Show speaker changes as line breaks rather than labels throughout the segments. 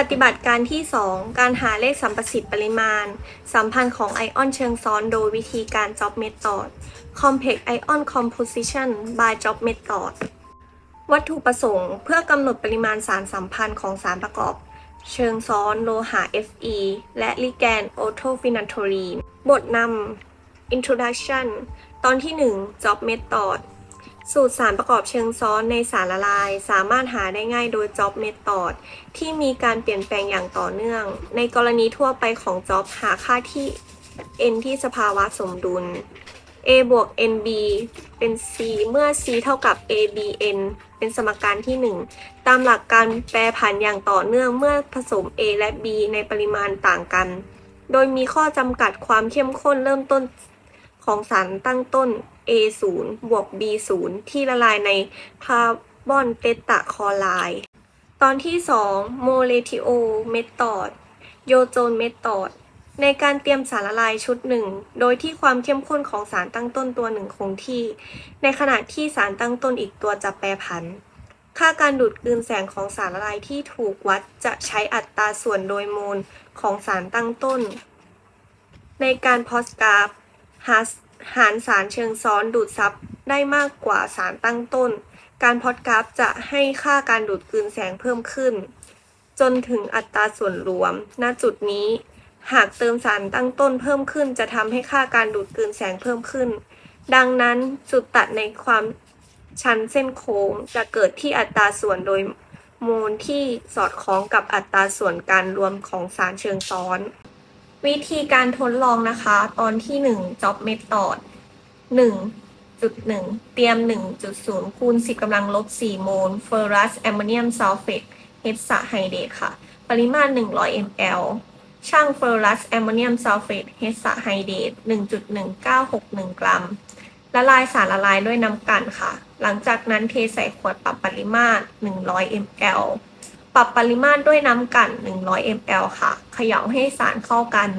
ปฏิบัติการที่ 2 การหาเลขสัมประสิทธิ์ปริมาณ สัมพันธ์ของไอออนเชิงซ้อนโดยวิธีการ Job Method Complex Ion Composition by Job Method วัตถุประสงค์เพื่อกำหนดปริมาณสารสัมพันธ์ของสารประกอบ เชิงซ้อนโลหะ Fe และลิแกนโอโทฟินันโทรีน บทนำ Introduction ตอนที่ 1 Job Method สูตรสารประกอบเชิงซ้อนในสารละลาย สามารถหาได้ง่ายโดย Job Method ที่มีการเปลี่ยนแปลงอย่างต่อเนื่อง ในกรณีทั่วไปของ Job หาค่าที่ n ที่สภาวะสมดุล a บวก nb เป็น c เมื่อ c เท่ากับ abn เป็นสมการที่ 1 ตามหลักการแปรผันอย่างต่อเนื่องเมื่อผสม a และ b ในปริมาณต่างกัน โดยมีข้อจำกัดความเข้มข้นเริ่มต้นของสารตั้งต้น A0 บวก B0 ที่ละลายในคาร์บอนเตตะคอไรด์ตอนที่ 2 โมเลทิโอเมธอดโยโจนเมธอดในการเตรียมสารละลายชุดหนึ่ง โดยที่ความเข้มข้นของสารตั้งต้นตัวหนึ่งคงที่ ในขณะที่สารตั้งต้นอีกตัวจะแปรผัน ค่าการดูดกลืนแสงของสารละลายที่ถูกวัดจะใช้อัตราส่วนโดยโมลของสารตั้งต้น ในการพอสกราฟหา หารสารเชิงซ้อนดูดซับได้มากกว่าสารตั้งต้น การพอดกราฟจะให้ค่าการดูดกลืนแสงเพิ่มขึ้น จนถึงอัตราส่วนรวม ณ จุดนี้ หากเติมสารตั้งต้นเพิ่มขึ้น จะทำให้ค่าการดูดกลืนแสงเพิ่มขึ้น ดังนั้นจุดตัดในความชันเส้นโค้งจะเกิดที่อัตราส่วนโดยโมลที่สอดคล้องกับอัตราส่วนการรวมของสารเชิงซ้อน วิธีการทดลองนะคะ ตอนที่1 job method 1.1เตรียม1.0คูณ10กำลังลบ4โมลเฟอรัสแอมโมเนียมซัลเฟตเฮกซาไฮเดรตค่ะ ปริมาตร100 ml ช่างเฟอรัสแอมโมเนียมซัลเฟตเฮกซาไฮเดรต1.1961กรัม ละลายสารละลายด้วยน้ำกันค่ะ หลังจากนั้นเทใส่ขวดปรับปริมาตร100 ml ปรับปริมาตรด้วยน้ำกัน100 ml ค่ะ เขย่าให้สารเข้ากัน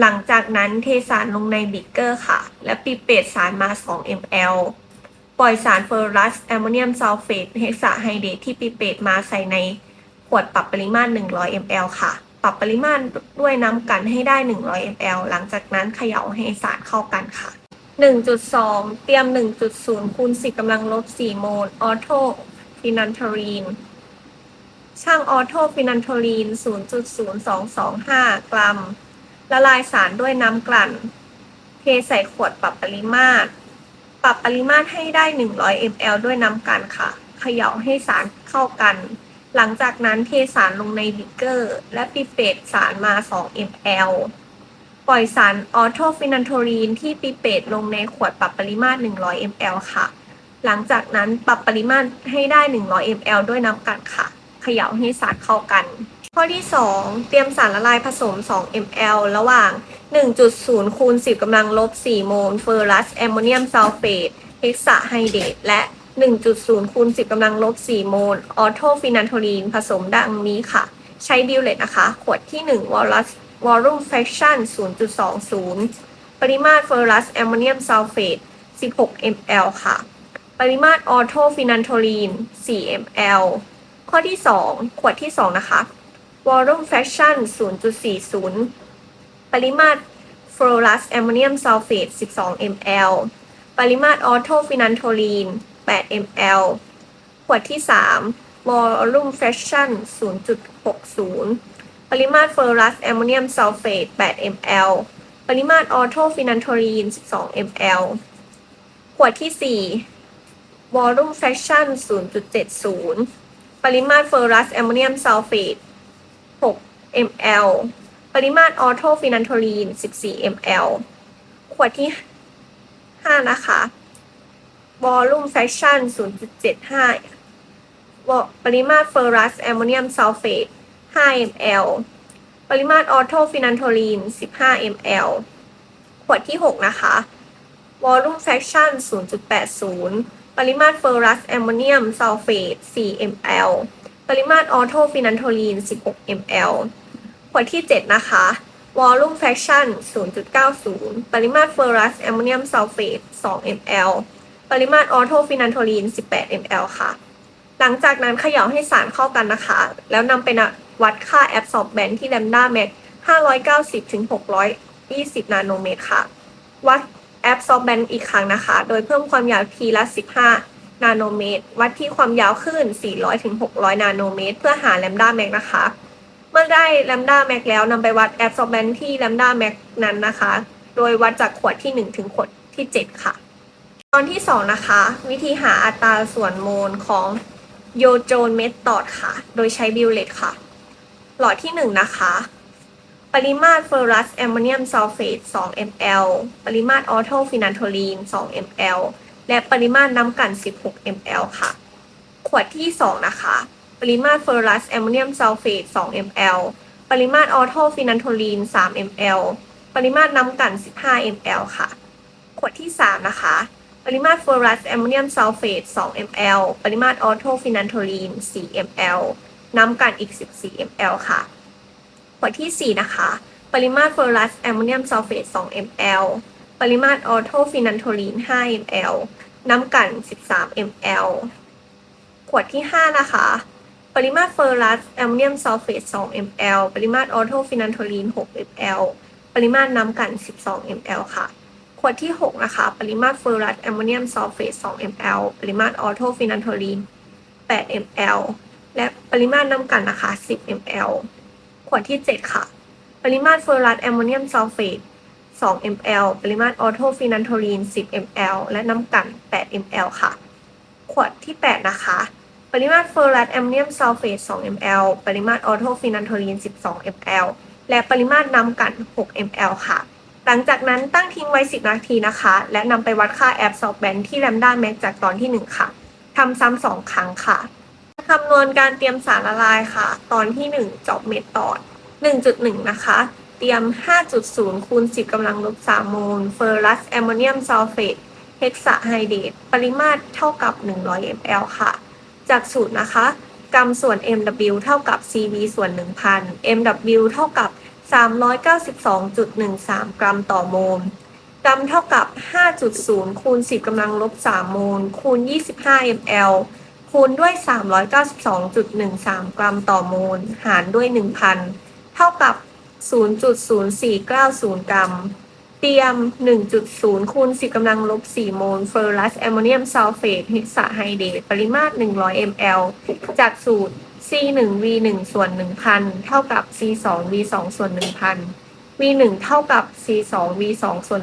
หลังจากนั้นเทสารลงในบิกเกอร์ค่ะ และปิเปตสารมา 2 ml ปล่อยสารเฟอรัสแอมโมเนียมซัลเฟตเฮกซาไฮเดรตที่ปิเปตมาใส่ในขวดปรับปริมาตร 100 ml ค่ะ ปรับปริมาตรด้วยน้ำกันให้ได้ 100 ml หลังจากนั้นเขย่าให้สารเข้ากันค่ะ 1.2 เตรียม 1.0คูณ10กำลังลบ4โมลออโทฟินันทรีน ช่างออโทฟินันโทลีน 0.0225 กรัม ละลายสารด้วยน้ำกลั่น เทใส่ขวดปรับปริมาตร ปรับปริมาตรให้ได้ 100 ml ด้วยน้ำกลั่นค่ะ เขย่าให้สารเข้ากัน หลังจากนั้นเทสารลงในบิกเกอร์ และปิเปตสารมา 2 ml ปล่อยสารออโทฟินันโทรีนที่ปิเปตลงในขวดปรับปริมาตร 100 ml ค่ะ หลังจากนั้นปรับปริมาตรให้ได้ 100 ml ด้วยน้ำกลั่นค่ะ ขย่าให้สารเข้ากัน ข้อที่ 2 เตรียมสารละลายผสม 2 ml ระหว่าง 1.0คูณ10กำลังลบ 4 โมลเฟอรัสแอมโมเนียมซัลเฟตเฮกซาไฮเดตและ 1.0คูณ10กำลังลบ 4 โมลออโทฟินันโทลีนผสมดังนี้ค่ะ ใช้ดิวเลตนะคะ ขวดที่ 1 วอลลัสวอลลุ่มแฟคชั่น 0.20 ปริมาตรเฟอรัสแอมโมเนียมซัลเฟต16 ml ค่ะ ปริมาตรออโทฟินันโทลีน 4 ml ข้อที่ 2 ขวดที่ 2 นะคะ Volume Fraction 0.40 ปริมาตร Fluorus Ammonium Sulfate 12 ml ปริมาตรออโทฟินันโทลีน8 ml ขวดที่ 3 Volume Fraction 0.60 ปริมาตร Ferrous Ammonium Sulfate 8 ml ปริมาตรออโทฟินันโทลีน12 ml ขวดที่ 4 Volume Fraction 0.70 ปริมาตรเฟอรัสแอมโมเนียมซัลเฟต6 ml ปริมาตรออโทฟินันโทลีน 14 ml ขวดที่ 5 นะคะวอลลุ่มแฟคชั่น 0.75 ปริมาตรเฟอรัสแอมโมเนียมซัลเฟต5 ml ปริมาตรออโทฟินันโทลีน 15 ml ขวดที่ 6 นะคะวอลลุ่มแฟคชั่น 0.80 ปริมาตรเฟอรัสแอมโมเนียมซัลเฟต 4 ml ปริมาตรออโทฟินันโทลีน 16 ml ขวดที่ 7 นะคะ Volume Fraction 0.90 ปริมาตรเฟอรัสแอมโมเนียมซัลเฟต 2 ml ปริมาตรออโทฟินันโทลีน 18 ml ค่ะ หลังจากนั้นเขย่าให้สารเข้ากันนะคะ แล้วนำไปวัดค่า absorbance ที่ lambda max 590ถึง620 นาโนเมตรค่ะ วัด absorbance อีกครั้งนะคะ โดยเพิ่มความยาวทีละ 15 นาโนเมตร วัดที่ความยาวคลื่น400ถึง600 นาโนเมตร เพื่อหา lambda max นะคะ เมื่อได้ lambda max แล้วนำไปวัด absorbance ที่ lambda max นั้นนะคะ โดยวัดจากขวดที่ 1 ถึงขวดที่ 7 ค่ะ ตอนที่ 2 นะคะ วิธีหาอัตราส่วนโมลของโยโจนเมธอดค่ะ โดยใช้บิวเลตค่ะ หลอดที่ 1 นะคะ ปริมาตรเฟอรัสแอมโมเนียมซัลเฟต 2 ml ปริมาตรออโทฟินันโทลีน 2 ml และปริมาตรน้ำกัน 16 ml ค่ะ ขวดที่ 2 นะคะ ปริมาตรเฟอรัสแอมโมเนียมซัลเฟต 2 ml ปริมาตรออโทฟินันโทลีน 3 ml ปริมาตรน้ำกัน 15 ml ค่ะ ขวดที่ 3 นะคะ ปริมาตรเฟอรัสแอมโมเนียมซัลเฟต 2 ml ปริมาตรออโทฟินันโทลีน 4 ml น้ำกันอีก 14 ml ค่ะ ขวดที่ 4 นะคะ ปริมาตรเฟออรัสแอมโมเนียมซัลเฟต 2 ml ปริมาตรออโทฟินันโทลีน 5 ml น้ำกัน 13 ml ขวดที่ 5 นะคะ ปริมาตรเฟอรัสแอมโมเนียมซัลเฟต 2 ml ปริมาตรออโทฟินันโทลีน 6 ml ปริมาตรน้ำกัน 12 ml ค่ะ ขวดที่ 6 นะคะ ปริมาตรเฟอรัสแอมโมเนียมซัลเฟต 2 ml ปริมาตรออโทฟินันโทลีน 8 ml และปริมาตรน้ำกันนะคะ 10 ml วดที่ 7 ค่ะ ปริมาตรเฟออไรัสแอมโมเนียมซัลเฟต2 ml ปริมาตรออโทฟินันโทลีน 10 ml และน้ำกัน8 ml ค่ะ ขวดที่ 8 นะคะ ปริมาตรเฟออไรัสแอมโมเนียมซัลเฟต2 ml ปริมาตรออโทฟินันโทลีน 12 ml และปริมาตรน้ำกัน 6 ml ค่ะ หลังจากนั้นตั้งทิ้งไว้ 10 นาทีนะคะ และนำไปวัดค่า absorbance ที่ lambda max จากตอนที่ 1 ค่ะทำซ้ำสองครั้งค่ะ คำนวณการเตรียมสารละลายค่ะ ตอนที่ 1จบเมธอด 1.1 นะคะ เตรียม 5.0 คูณ 10กำลังลบ3โมลเฟอร์รัสแอมโมเนียมซัลเฟตเฮกซาไฮเดรตปริมาตรเท่ากับ 100 ml ค่ะ จากสูตรนะคะ กรัมส่วน mw เท่ากับ cv ส่วน 1,000 mw เท่ากับ 392.13 กรัมต่อโมลกรัมเท่ากับ 5.0 คูณ 10กำลังลบ3โมลคูณ 25 ml คูณด้วย 392.13 กรัมต่อโมล หารด้วย 1,000 เท่ากับ 0.0490 กรัม เตรียม 1.0 คูณ 10กำลังลบ 4 โมล เฟอร์รัสแอมโมเนียมซัลเฟตเฮกซาไฮเดรตปริมาตร 100 ml จากสูตร C1V1 ส่วน 1,000 เท่ากับ C2V2 ส่วน 1,000 V1 เท่ากับ C2V2 ส่วน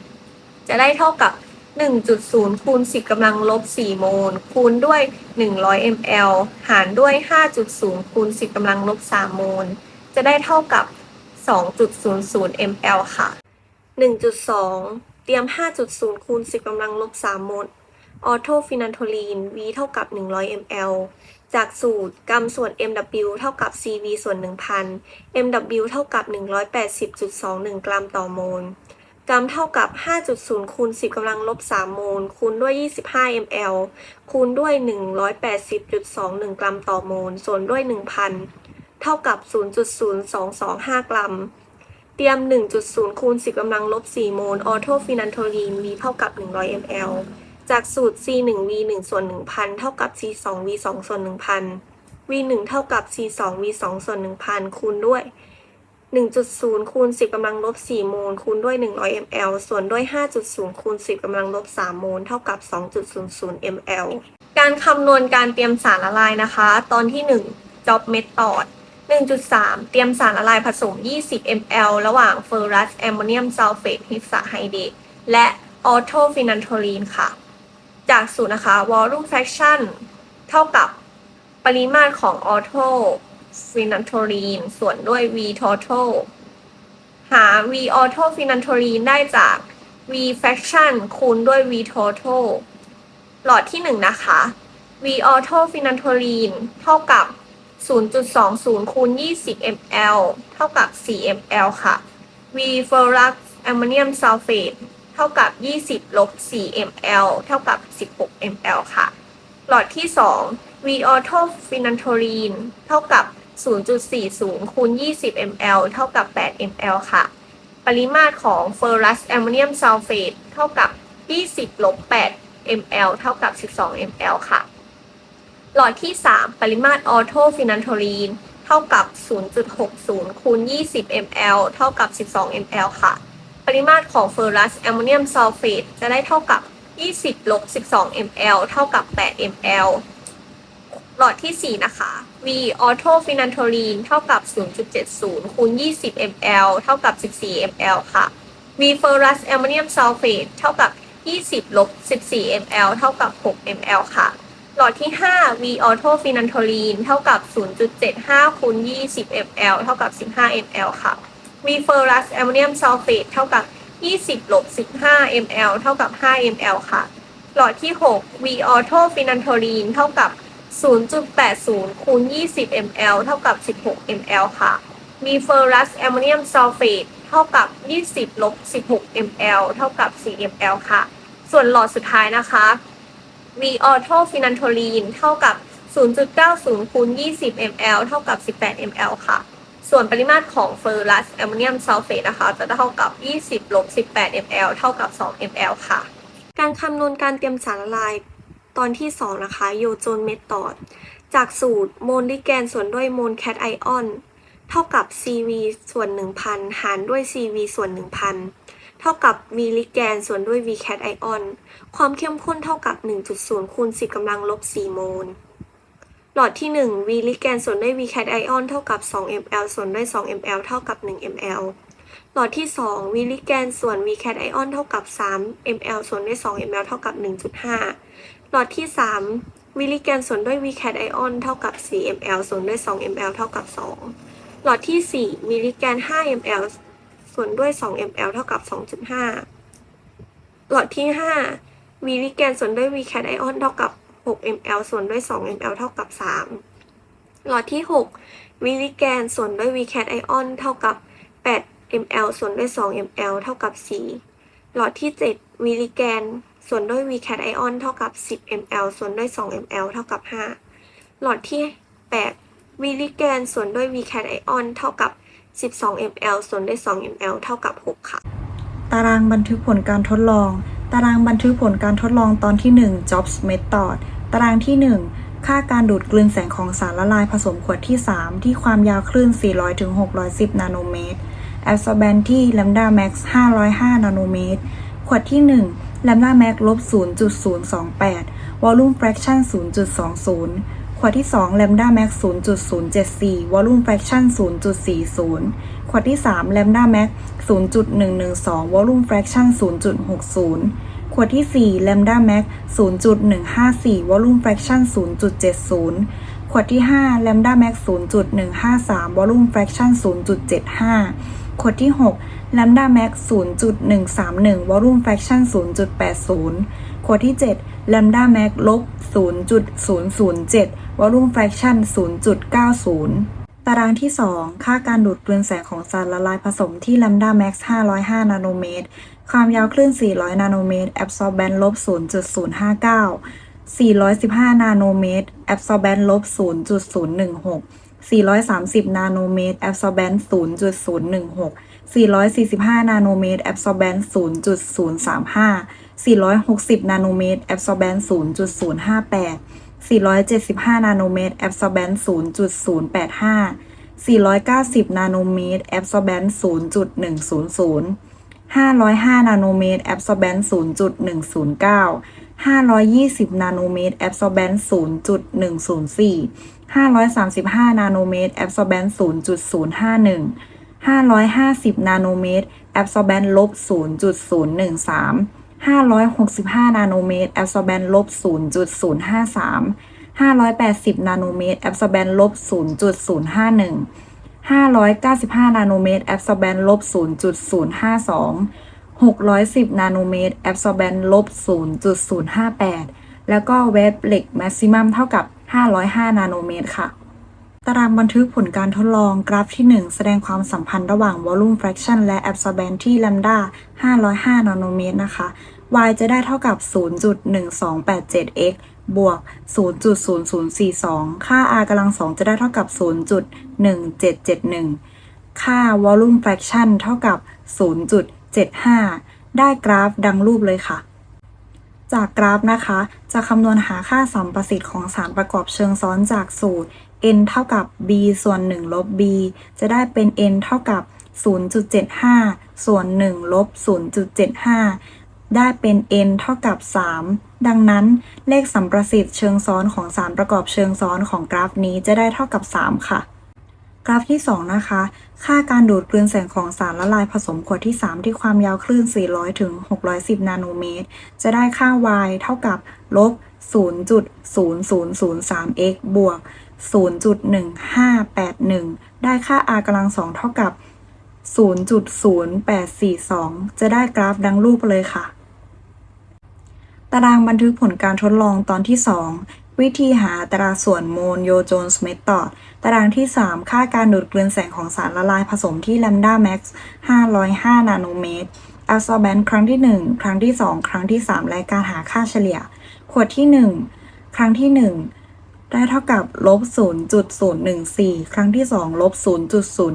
1,000 จะได้เท่ากับ 1.0 คูณ 10กำลังลบ 4 โมล คูณด้วย 100 ml หารด้วย 5.0 คูณ 10กำลังลบ 3 โมล จะได้เท่ากับ 2.00 ml ค่ะ 1.2 เตรียม 5.0 คูณ 10กำลังลบ 3 โมล ออโทฟินันโทลีน V เท่ากับ 100 ml จากสูตรกรัมส่วน mw เท่ากับ cv ส่วน 1,000 mw เท่ากับ 180.21 กรัมต่อโมล กรัมเท่ากับ 5.0คูณ10กำลังลบ3โมลคูณด้วย 25 ml คูณด้วย 180.21 กรัมต่อโมลส่วนด้วย 1,000 เท่ากับ 0.0225 กรัม เตรียม 1.0คูณ10กำลังลบ4โมลออโทฟินันโทลีน V เท่ากับ 100 ml จากสูตร C1V1 ส่วน1,000 เท่ากับ C2V2 ส่วน1,000 V1 เท่ากับ C2V2 ส่วน1,000 คูณด้วย 1.0คูณ10กำลังลบ4โมลคูณด้วย 100 ml ส่วนด้วย 5.0คูณ10กำลังลบ3โมลเท่ากับ 2.00 ml การคำนวณการเตรียมสารละลายนะคะ ตอนที่ 1 job method 1.3 เตรียมสารละลายผสม 20 ml ระหว่างเฟอรัสแอมโมเนียมซัลเฟตฮิสไฮเดรตและออโทฟินันโทลีนค่ะ จากสูตรนะคะ volume fraction เท่ากับปริมาตรของออโท ฟินันโทลีนส่วนด้วย V total หา V auto ฟินันโทลีนได้จาก V fraction คูณด้วย V total หลอดที่ 1 นะคะ V auto ฟินันโทลีนเท่ากับ 0.20คูณ20 ml เท่ากับ 4 ml ค่ะ V ferrous ammonium sulfate เท่ากับ 20 ลบ 4 ml เท่ากับ 16 ml ค่ะ หลอดที่ 2 V auto phenanthrene เท่ากับ 0.40 คูณ 20 ml เท่ากับ 8 ml ค่ะ ปริมาตรของ ferrous ammonium sulfate เท่ากับ 20 ลบ 8 ml เท่ากับ 12 ml ค่ะ หลอดที่ 3 ปริมาตรออโทฟินันโทลีนเท่ากับ 0.60 คูณ 20 ml เท่ากับ 12 ml ค่ะ ปริมาตรของเฟอรัสแอมโมเนียมซัลเฟตจะได้เท่ากับ 20 ลบ 12 ml เท่ากับ 8 ml หลอดที่ 4 นะคะ V ออโทฟินันโทลีนเท่ากับ 0.70 คูณ 20 ml เท่ากับ 14 ml ค่ะ V เฟอรัสแอมโมเนียมซัลเฟตเท่ากับ 20 ลบ 14 ml เท่ากับ 6 ml ค่ะ หลอดที่ 5 V ออโทฟินันโทลีนเท่ากับ 0.75 คูณ 20 ml เท่ากับ 15 ml ค่ะ V เฟอรัสแอมโมเนียมซัลเฟตเท่ากับ 20 ลบ 15 ml เท่ากับ 5 ml ค่ะ หลอดที่ 6 V ออโทฟินันโทลีนเท่ากับ 0.80 คูณ 20 ml เท่ากับ 16 ml ค่ะ V เฟอรัสแอมโมเนียมซัลเฟตเท่ากับ 20 ลบ 16 ml เท่ากับ 4 ml ค่ะ ส่วนหลอดสุดท้ายนะคะ V ออโทฟินันโทลีนเท่ากับ 0.90 คูณ 20 ml เท่ากับ 18 ml ค่ะ ส่วนปริมาตรของเฟอรัสแอมโมเนียมซัลเฟตนะคะ จะเท่ากับ 20 ลบ 18 ml เท่ากับ 2 ml ค่ะ การคำนวณการเตรียมสารละลาย ตอนที่ 2 นะคะโยโจนเมธอด จากสูตรโมลลิแกนส่วนด้วยโมลแคทไอออนเท่ากับ CV ส่วน 1,000 หารด้วย CV ส่วน 1,000 เท่ากับ V ลิแกนส่วนด้วย V แคทไอออนความเข้มข้นเท่ากับ 1.0 คูณ 10กำลังลบ 4 โมล หลอดที่ 1 V ลิแกนส่วนด้วย V แคทไอออนเท่ากับ 2 ml ส่วนด้วย 2 ml เท่ากับ 1 ml หลอดที่ 2 V ลิแกนส่วน V แคทไอออนเท่ากับ 3 ml ส่วนด้วย 2 ml เท่ากับ 1.5 หลอดที่3 V ลิแกนส่วนด้วย V แคทไอออนเท่ากับ 4 ml ส่วนด้วย 2 ml เท่ากับ 2 หลอดที่4 V ลิแกน5 ml ส่วนด้วย 2 ml เท่ากับ 2.5 หลอดที่5 V ลิแกนส่วนด้วย V แคทไอออนเท่ากับ 6 ml ส่วนด้วย 2 ml เท่ากับ 3 หลอดที่6 V ลิแกนส่วนด้วย V แคทไอออนเท่ากับ 8 ml ส่วนด้วย 2 ml เท่ากับ 4 หลอดที่7 V ลิแกน ส่วนด้วย V แคทไอออนเท่ากับ 10 ml ส่วนด้วย 2 ml เท่ากับ 5 หลอดที่8 V ลิแกนส่วนด้วย V แคทไอออนเท่ากับ 12 ml ส่วนด้วย 2 ml เท่ากับ 6 ค่ะ
ตารางบันทึกผลการทดลอง ตารางบันทึกผลการทดลองตอนที่ 1 Jobs Method ตารางที่ 1 ค่าการดูดกลืนแสงของสารละลายผสมขวดที่ 3 ที่ความยาวคลื่น 400-610 นาโนเมตร Absorbent ที่ lambda max 505 นาโนเมตร ขวดที่ 1 แลมดาแม็กลบ 0.028 วอลลุ่มแฟกชั่น 0.20 ขวดที่ 2 แลมดาแม็ก 0.074 วอลลุ่มแฟกชั่น 0.40 ขวดที่ 3 แลมดาแม็ก 0.112 วอลลุ่มแฟกชั่น 0.60 ขวดที่ 4 แลมดาแม็ก 0.154 วอลลุ่มแฟกชั่น 0.70 ขวดที่ 5 แลมดาแม็ก 0.153 วอลลุ่มแฟกชั่น 0.75 ขวดที่6 lambda max 0.131 volume fraction 0.80 ขวดที่ 7 lambda max ลบ 0.007 volume fraction 0.90 ตารางที่ 2 ค่าการดูดกลืนแสงของสารละลายผสมที่ lambda max 505 นาโนเมตร ความยาวคลื่น 400 นาโนเมตร absorbent ลบ 0.059 415 นาโนเมตร absorbent ลบ 0.016 430 นาโนเมตร absorbent 0.016 445 นาโนเมตร absorbent 0.035 460 นาโนเมตร absorbent 0.058 475 นาโนเมตร absorbent 0.085 490 นาโนเมตร absorbent 0.100 505 นาโนเมตร absorbent 0.109 520 นาโนเมตร absorbent 0.104 535 นาโนเมตร absorbent 0.051 550 นาโนเมตร absorbent ลบ 0.013 565 นาโนเมตร absorbent ลบ 0.053 580 นาโนเมตร absorbent ลบ 0.051 595 นาโนเมตร absorbent ลบ 0.052 610 นาโนเมตร absorbent ลบ 0.058 แล้วก็เวฟเหล็ก maximum เท่ากับ 505 นาโนเมตรค่ะ ตารางบันทึกผลการทดลองกราฟที่ 1 แสดงความสัมพันธ์ระหว่าง volume fraction และ absorbent ที่ lambda 505 นาโนเมตรนะคะ y จะได้เท่ากับ 0.1287x บวก 0.0042 ค่า r กำลังสองจะได้เท่ากับ 0.1771 ค่า volume fraction เท่ากับ 0.75 ได้กราฟดังรูปเลยค่ะ จากกราฟนะคะ จะคำนวณหาค่าสัมประสิทธิ์ของสารประกอบเชิงซ้อนจากสูตร n เท่ากับ b ส่วน1ลบ b จะได้เป็น n เท่ากับ 0.75 ส่วน1ลบ 0.75 ได้เป็น n เท่ากับ 3 ดังนั้นเลขสัมประสิทธิ์เชิงซ้อนของสารประกอบเชิงซ้อนของกราฟนี้จะได้เท่ากับ 3 ค่ะ กราฟที่ 2 นะคะ ค่าการดูดกลืนแสงของสารละลายผสมขวดที่ 3 ที่ความยาวคลื่น 400 ถึง 610 นาโนเมตร จะได้ค่า y เท่ากับลบ 0.0003x บวก 0.1581 ได้ค่า r กำลังสองเท่ากับ 0.0842 จะได้กราฟดังรูปเลยค่ะ ตารางบันทึกผลการทดลองตอนที่ 2 วิธีหาอัตราส่วนโมลโยโจนส์เมธอดตารางที่ 3 ค่าการดูดกลืนแสงของสารละลายผสมที่แลมดาแม็กซ์505 นาโนเมตร a b s o r b a n t ครั้งที่ 1 ครั้งที่ 2 ครั้งที่ 3 และการหาค่าเฉลี่ย ขวดที่ 1 ครั้งที่ 1 ได้เท่ากับลบ0.014 ครั้งที่ 2 ลบ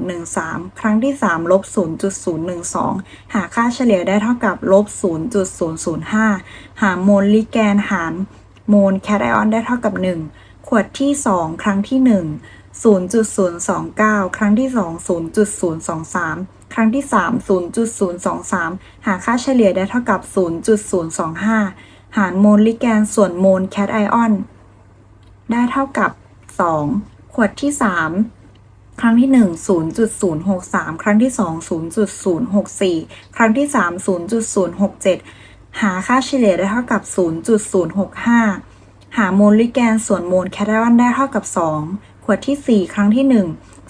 0.013 ครั้งที่ 3 ลบ 0.012 หาค่าเฉลี่ยได้เท่ากับลบ0.005 หาโมลลิแกนหาร โมลแคทไอออนได้เท่ากับ 1 ขวดที่ 2 ครั้งที่ 1 0.029 ครั้งที่ 2 0.023 ครั้งที่ 3 0.023 หาค่าเฉลี่ยได้เท่ากับ 0.025 หารโมลลิแกนส่วนโมลแคทไอออน ได้เท่ากับ 2 ขวดที่ 3 ครั้งที่ 1 0.063 ครั้งที่ 2 0.064 ครั้งที่ 3 0.067 หาค่าเฉลี่ยได้เท่ากับ 0.065 หาโมลลิแกนส่วนโมลแคทไอออนได้เท่ากับ 2 ขวดที่ 4 ครั้งที่ 1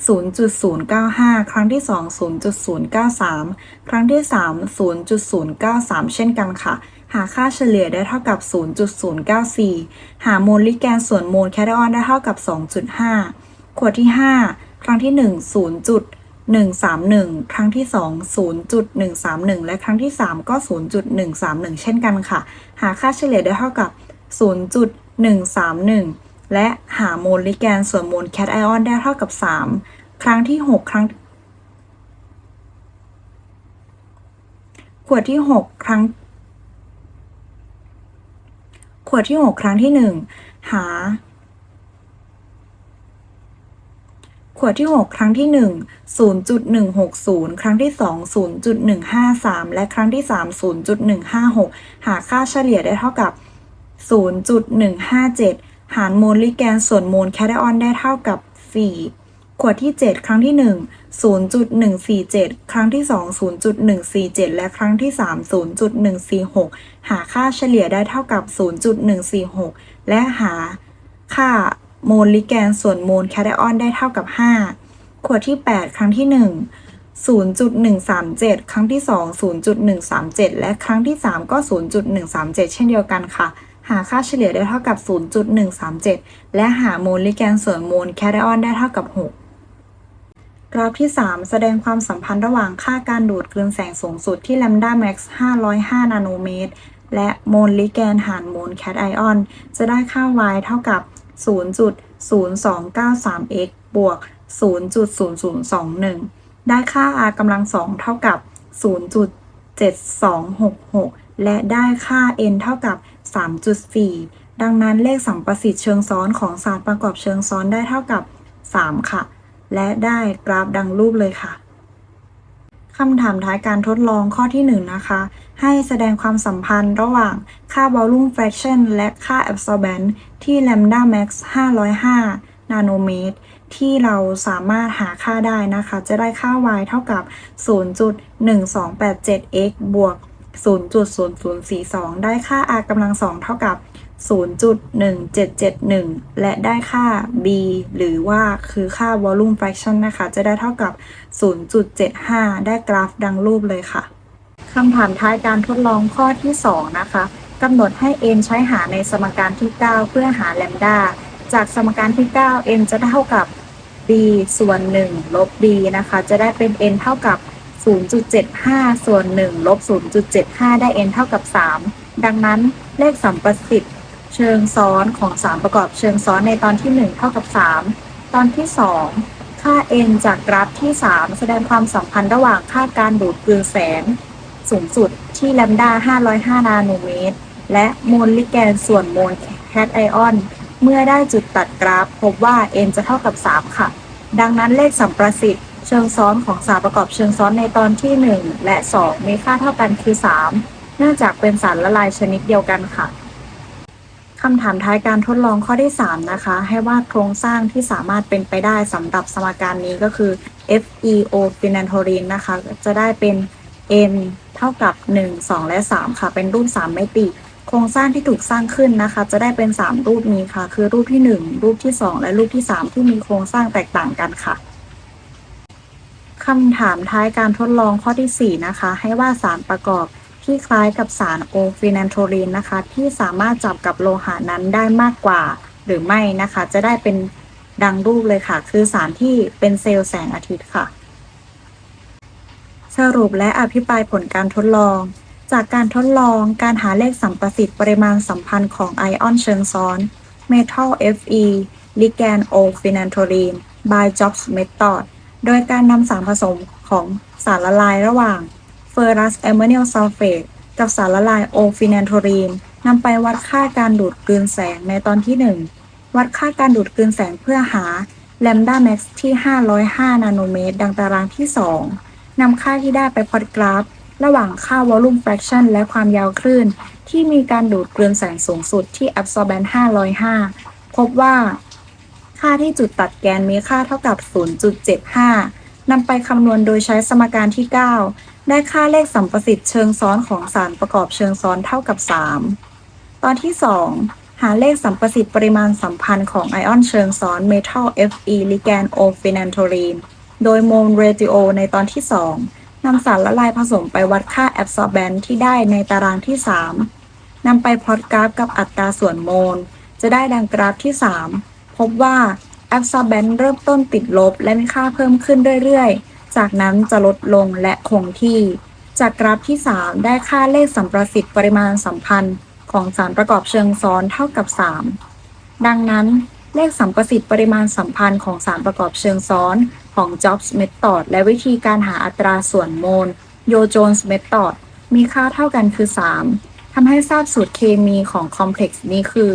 0.095 ครั้งที่ 2 0.093 ครั้งที่ 3 0.093 เช่นกันค่ะ หาค่าเฉลี่ยได้เท่ากับ 0.094 หาโมลลิแกนส่วนโมลแคทไอออนได้เท่ากับ 2.5 ขวดที่ 5 ครั้งที่ 1 131 ครั้งที่ 2 0.131 และครั้งที่ 3 ก็ 0.131 เช่นกันค่ะ หาค่าเฉลี่ยได้เท่ากับ 0.131 และหาโมลลิแกนส่วนโมลแคทไอออนได้เท่ากับ 3 ครั้งที่ 6 ครั้ง ขวดที่ 6 ครั้ง ขวดที่ 6 ครั้งที่ 1 หา ขวดที่ 6 ครั้งที่ 1 0.160 ครั้งที่ 2 0.153 และครั้งที่ 3 0.156 หาค่าเฉลี่ยได้เท่ากับ 0.157 หารโมลลิแกนส่วนโมลแคทไอออนได้เท่ากับ 4 ขวดที่ 7 ครั้งที่ 1 0.147 ครั้งที่ 2 0.147 และครั้งที่ 3 0.146 หาค่าเฉลี่ยได้เท่ากับ 0.146 และหาค่า โมลลิแกนส่วนโมลแคทไอออนได้เท่ากับ 5 ขวดที่ 8 ครั้งที่ 1 0.137 ครั้งที่ 2 0.137 และครั้งที่ 3 ก็ 0.137 เช่นเดียวกันค่ะ หาค่าเฉลี่ยได้เท่ากับ 0.137 และหาโมลลิแกนส่วนโมลแคทไอออนได้เท่ากับ 6กราฟที่ 3 แสดงความสัมพันธ์ระหว่างค่าการดูดกลืนแสงสูงสุดที่ lambda max 505 นาโนเมตร และโมลลิแกนหารโมลแคทไอออน จะได้ค่า y เท่ากับ 0.0293x บวก 0.0021 ได้ค่า r กำลังสองเท่ากับ 0.7266 และได้ค่า n เท่ากับ 3.4 ดังนั้นเลขสัมประสิทธิ์เชิงซ้อนของสารประกอบเชิงซ้อนได้เท่ากับ 3 ค่ะ และได้กราฟดังรูปเลยค่ะคำถามท้ายการทดลองข้อที่ 1 นะคะ ให้แสดงความสัมพันธ์ระหว่างค่า volume fraction และค่า absorbance ที่ lambda max 505 นาโนเมตร ที่เราสามารถหาค่าได้นะคะ จะได้ค่า y เท่ากับ 0.1287x บวก 0.0042 ได้ค่า r กำลังสองเท่ากับ 0.1771 และได้ค่า b หรือว่าคือค่า volume fraction นะคะ จะได้เท่ากับ 0.75 ได้กราฟดังรูปเลยค่ะ คำถามท้ายการทดลองข้อที่ 2 นะคะกำหนดให้ n ใช้หาในสมการที่ 9 เพื่อหาแลมดาจากสมการที่ 9 n จะเท่ากับ b ส่วน 1 ลบ b นะคะ จะได้เป็น n เท่ากับ 0.75 ส่วน 1 ลบ 0.75 ได้ n เท่ากับ 3 ดังนั้นเลขสัมประสิทธิ์เชิงซ้อนของสามประกอบเชิงซ้อนในตอนที่ 1 เท่ากับ 3 ตอนที่ 2 ค่า n จากกราฟที่ 3 แสดงความสัมพันธ์ระหว่างค่าการดูดกลืนแสง สูงสุดที่แลมดา505 นาโนเมตร และโมลลิแกนส่วนโมลแคทไอออน เมื่อได้จุดตัดกราฟ พบว่า n จะเท่ากับ 3 ค่ะ ดังนั้นเลขสัมประสิทธิ์เชิงซ้อนของสารประกอบเชิงซ้อนในตอนที่ 1 และ 2 มีค่าเท่ากันคือ 3 เนื่องจากเป็นสารละลายชนิดเดียวกันค่ะคำถามท้ายการทดลองข้อที่ 3 นะคะ ให้วาดโครงสร้างที่สามารถเป็นไปได้สำหรับสมการนี้ก็คือ FeO ฟินันโทรีนนะคะ จะได้เป็น n เท่ากับ 1 2 และ 3 ค่ะ เป็นรูป3มิติโครงสร้างที่ถูกสร้างขึ้นนะคะ จะได้เป็น 3 รูปนี้ค่ะ คือรูปที่ 1 รูปที่ 2 และรูปที่ 3 ที่มีโครงสร้างแตกต่างกันค่ะคำถามท้ายการทดลองข้อที่ 4 นะคะ ให้ว่าสารประกอบที่คล้ายกับสารโอฟินันโทรีนนะคะ ที่สามารถจับกับโลหะนั้นได้มากกว่าหรือไม่นะคะ จะได้เป็นดังรูปเลยค่ะ คือสารที่เป็นเซลล์แสงอาทิตย์ค่ะ สรุปและอภิปรายผลการทดลอง จากการทดลองการหาเลขสัมประสิทธิ์ปริมาณสัมพันธ์ของไอออนเชิงซ้อน Metal Fe Ligand O p h e n a n t o r i n by Jobs Method โดยการนำสารผสมของสารละลายระหว่าง Ferrous Ammonium Sulfate กับสารละลาย O p h e n a n t o r i n นำไปวัดค่าการดูดกลืนแสงในตอนที่ 1 วัดค่าการดูดกลืนแสงเพื่อหา lambda max ที่ 505 นาโนเมตร ดังตารางที่ 2 นำค่าที่ได้ไปพลอตกราฟ ระหว่างค่า volume fraction และความยาวคลื่น ที่มีการดูดกลืนแสงสูงสุดที่ absorbance 505 พบว่า ค่าที่จุดตัดแกนมีค่าเท่ากับ 0.75 นำไปคำนวณโดยใช้สมการที่ 9 ได้ค่าเลขสัมประสิทธิ์เชิงซ้อนของสารประกอบเชิงซ้อนเท่ากับ 3 ตอนที่ 2หาเลขสัมประสิทธิ์ปริมาณสัมพันธ์ของไอออนเชิงซ้อน Metal Fe Ligand O p h e n a n t o r i n โดยโมลเรติโอในตอนที่ 2นำสารละลายผสมไปวัดค่า absorbance ที่ได้ในตารางที่ 3นำไปพลอตกราฟกับอัตราส่วนโมล จะได้ดังกราฟที่ 3 พบว่า absorbance เริ่มต้นติดลบและมีค่าเพิ่มขึ้นเรื่อยๆ จากนั้นจะลดลงและคงที่ จากกราฟที่ 3 ได้ค่าเลขสัมประสิทธิ์ปริมาณสัมพันธ์ของสารประกอบเชิงซ้อนเท่ากับ 3 ดังนั้น เลขสัมประสิทธิ์ปริมาณสัมพันธ์ของสารประกอบเชิงซ้อนของ Jobs Method และวิธีการหาอัตราส่วนโมล Yo Jones Method มีค่าเท่ากันคือ 3 ทำให้ทราบสูตรเคมีของคอมเพล็กซ์นี้คือ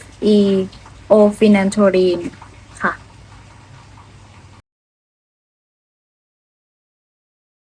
Fe O p h e n a n t o r i n